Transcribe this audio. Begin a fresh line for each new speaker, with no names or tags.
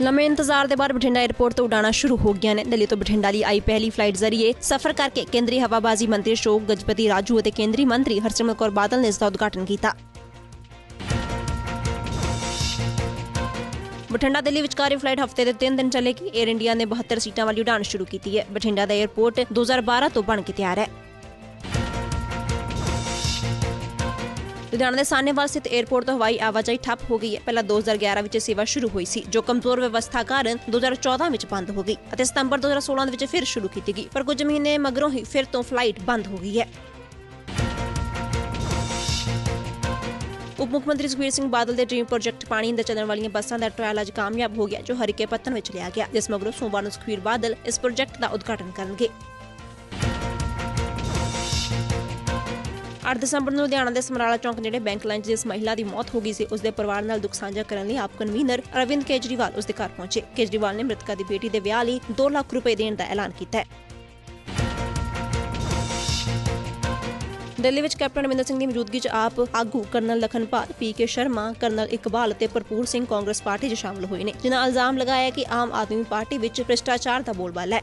ਲੰਮੇ ਇੰਤਜ਼ਾਰ ਦੇ ਬਾਅਦ ਬਠਿੰਡਾ 에ਅਰਪੋਰਟ ਤੋਂ ਉਡਾਣਾ ਸ਼ੁਰੂ ਹੋ ਗਈਆਂ ਨੇ। ਦਿੱਲੀ ਤੋਂ ਬਠਿੰਡਾ ਲਈ ਆਈ ਪਹਿਲੀ ਫਲਾਈਟ ਜ਼ਰੀਏ ਸਫ਼ਰ ਕਰਕੇ ਕੇਂਦਰੀ ਹਵਾਬਾਜ਼ੀ ਮੰਤਰੀ ਸ਼ੋਕ ਗਜਪਤੀ ਰਾਜੂ ਅਤੇ ਕੇਂਦਰੀ ਮੰਤਰੀ ਹਰਸਿਮਰਤ ਕੌਰ ਬਾਦਲ ਨੇ ਇਸ ਦਾ ਉਦਘਾਟਨ ਕੀਤਾ। ਬਠਿੰਡਾ ਦਿੱਲੀ ਵਿਚਕਾਰੀ ਫਲਾਈਟ ਹਫ਼ਤੇ ਦੇ 3 ਦਿਨ ਚੱਲੇਗੀ। 에ਅਰ ਇੰਡੀਆ ਨੇ 72 ਸੀਟਾਂ ਵਾਲੀ ਉਡਾਣ ਸ਼ੁਰੂ ਕੀਤੀ ਹੈ। ਬਠਿੰਡਾ ਦਾ 에ਅਰਪੋਰਟ 2012 ਤੋਂ ਬਣ ਕੇ ਤਿਆਰ ਹੈ। ਲੁਧਿਆਣਾ ਦੇ ਸਾਹਨੇਵਾਲ ਸਥਿਤ 에ਅਰਪੋਰਟ ਤੋਂ ਹਵਾਈ ਆਵਾਜਾਈ ਠੱਪ ਹੋ ਗਈ ਹੈ। ਪਹਿਲਾਂ 2011 ਵਿੱਚ ਸੇਵਾ ਸ਼ੁਰੂ ਹੋਈ ਸੀ, ਜੋ ਕਮਜ਼ੋਰ ਵਿਵਸਥਾ ਕਾਰਨ 2014 ਵਿੱਚ ਬੰਦ ਹੋ ਗਈ ਅਤੇ ਸਤੰਬਰ 2016 ਦੇ ਵਿੱਚ ਫਿਰ ਸ਼ੁਰੂ ਕੀਤੀ ਗਈ, ਪਰ ਕੁਝ ਮਹੀਨੇ ਮਗਰੋਂ ਹੀ ਫਿਰ ਤੋਂ ਫਲਾਈਟ ਬੰਦ ਹੋ ਗਈ ਹੈ। ਉਪ ਮੁੱਖ ਮੰਤਰੀ ਸੁਖਬੀਰ ਸਿੰਘ ਬਾਦਲ ਦੇ ਡ੍ਰੀਮ ਪ੍ਰੋਜੈਕਟ ਪਾਣੀ ਅੰਦਰ ਚੱਲਣ ਵਾਲੀਆਂ ਬੱਸਾਂ ਦਾ ਟ੍ਰਾਇਲ ਅੱਜ ਕਾਮਯਾਬ ਹੋ ਗਿਆ, ਜੋ ਹਰੀਕੇ ਪੱਤਨ ਵਿੱਚ ਲਿਆ ਗਿਆ, ਜਿਸ ਮਗਰੋਂ ਸੋਮਵਾਰ ਨੂੰ ਸੁਖਬੀਰ ਬਾਦਲ ਇਸ ਪ੍ਰੋਜੈਕਟ ਦਾ ਉਦਘਾਟਨ ਕਰਨਗੇ। 8 ਦਸੰਬਰ ਨੂੰ ਲੁਧਿਆਣਾ ਦੇ ਸਮਰਾਲਾ ਚੌਂਕ ਨੇੜੇ ਬੈਂਕ ਲਾਈਨ 'ਚ ਜਿਸ ਮਹਿਲਾ ਦੀ ਮੌਤ ਹੋ ਗਈ ਸੀ ਉਸ ਦੇ ਪਰਿਵਾਰ ਨਾਲ ਦੁੱਖ ਸਾਂਝਾ ਕਰਨ ਲਈ ਆਪ ਕਨਵੀਨਰ ਅਰਵਿੰਦ ਕੇਜਰੀਵਾਲ ਉਸ ਦੇ ਘਰ ਪਹੁੰਚੇ। ਕੇਜਰੀਵਾਲ ਨੇ ਮ੍ਰਿਤਕਾ ਦੀ ਬੇਟੀ ਦੇ ਵਿਆਹ ਲਈ 2 ਲੱਖ ਰੁਪਏ ਦੇਣ ਦਾ ਐਲਾਨ ਕੀਤਾ ਹੈ। ਦਿੱਲੀ ਵਿੱਚ ਕੈਪਟਨ ਅਮਰਿੰਦਰ ਸਿੰਘ ਦੀ ਮੌਜੂਦਗੀ 'ਚ ਆਪ ਆਗੂ colonel Lakhanpal P K Sharma, colonel Iqbal ਅਤੇ ਭਰਪੂਰ ਸਿੰਘ ਕਾਂਗਰਸ ਪਾਰਟੀ 'ਚ ਸ਼ਾਮਲ ਹੋਏ ਨੇ, ਜਿਨ੍ਹਾਂ ਇਲਜ਼ਾਮ ਲਗਾਇਆ ਕਿ ਆਮ ਆਦਮੀ ਪਾਰਟੀ ਵਿੱਚ ਭ੍ਰਿਸ਼ਟਾਚਾਰ ਦਾ ਬੋਲਬਾਲਾ ਹੈ।